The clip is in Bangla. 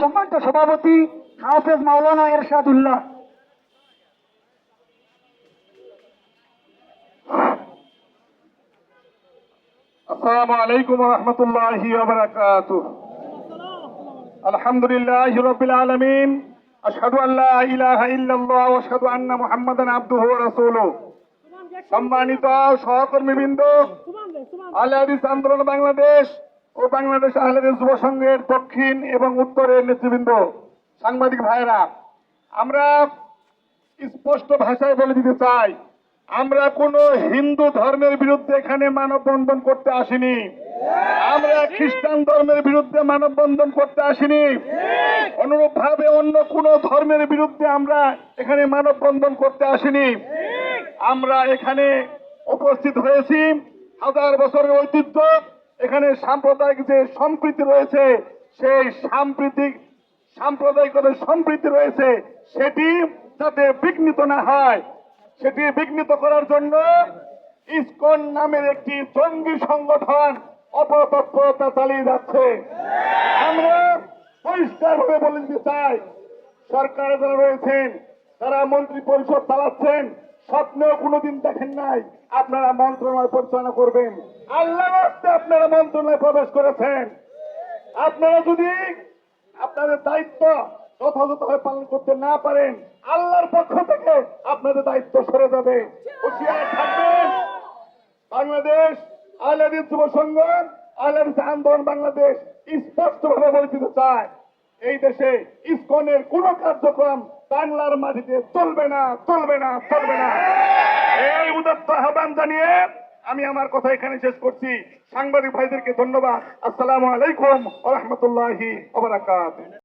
সম্মানিত সভাপতি হাফেজ মাওলানা এরশাদুল্লাহ। আসসালামু আলাইকুম রহমতুল্লাহি আলহামদুলিল্লাহ রবিল আলমিন। আল্লাহ ইল্লাল্লাহ আন্না সম্মানিত সহকর্মীবৃন্দ আন্দোলন বাংলাদেশ ও বাংলাদেশ আহলাদিস যুব সংঘের দক্ষিণ এবং উত্তরের নেতৃবৃন্দ, সাংবাদিক ভাইরা আমরা স্পষ্ট ভাষায় বলে দিতে চাই, আমরা কোন হিন্দু ধর্মের বিরুদ্ধে এখানে মানববন্ধন করতে আসিনি। আমরা খ্রিস্টান ধর্মের বিরুদ্ধে মানববন্ধন করতে আসিনি। অনুরূপ ভাবে অন্য কোন ধর্মের বিরুদ্ধে আমরা এখানে মানববন্ধন করতে আসিনি। আমরা এখানে উপস্থিত হয়েছি হাজার বছরের ঐতিহ্য এখানে সাম্প্রদায়িক যে সম্প্রীতি রয়েছে, সেই সাম্প্রতিক সাম্প্রদায়িকতার সম্প্রীতি রয়েছে, সেটি যাতে বিঘ্নিত না হয়, সেটি বিঘ্নিত করার জন্য ইসকন নামের একটি জঙ্গি সংগঠন অপতৎপরতা চালিয়ে যাচ্ছে। আমরা পরিষ্কারভাবে বলে দিতে চাই, সরকারে যারা রয়েছেন, তারা মন্ত্রী পরিষদ চালাচ্ছেন স্বপ্নেও কোনোদিন দেখেন নাই। আপনারা মন্ত্রণালয় পরিচালনা করবেন। আল্লাহ আপনারা মন্ত্রণালয়ে প্রবেশ করেছেন। আপনারা যদি আপনাদের দায়িত্ব যথাযথভাবে পালন করতে না পারেন, আল্লাহর পক্ষ থেকে আপনাদের দায়িত্ব সরে যাবে। বাংলাদেশ আহলাদিস যুব সংঘ আহলাদিস আন্দোলন বাংলাদেশ স্পষ্টভাবে দিতে চায়। এই দেশে ইসকনের কোন কার্যক্রম বাংলার মাটিতে চলবে না চলবে না চলবে না। এই উদত্ত আহ্বান জানিয়ে আমি আমার কথা এখানে শেষ করছি। সাংবাদিক ভাইদেরকে ধন্যবাদ। আসসালামু আলাইকুম রহমতুল্লাহি